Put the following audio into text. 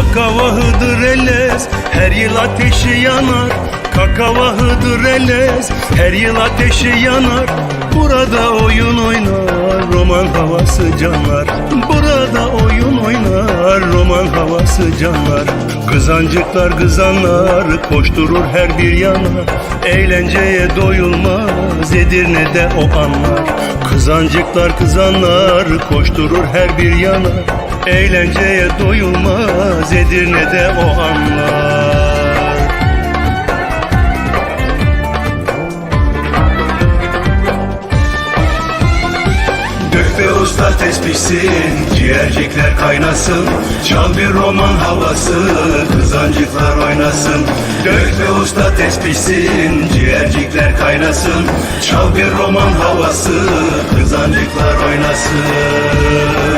Kakava Hıdır Ellez her yıl ateşi yanar. Kakava Hıdır Ellez her yıl ateşi yanar. Burada oyun oynar roman havası canlar. Burada oyun oynar roman havası canlar. Kızancıklar kızanlar koşturur her bir yana. Eğlenceye doyulmaz Edirne'de o anlar. Kızancıklar kızanlar koşturur her bir yana. Eğlenceye doyulmaz Edirne'de o anlar. Dök ve usta tespihsin, ciğercikler kaynasın. Çal bir roman havası, kızancıklar oynasın. Dök ve usta tespihsin, ciğercikler kaynasın. Çal bir roman havası, kızancıklar oynasın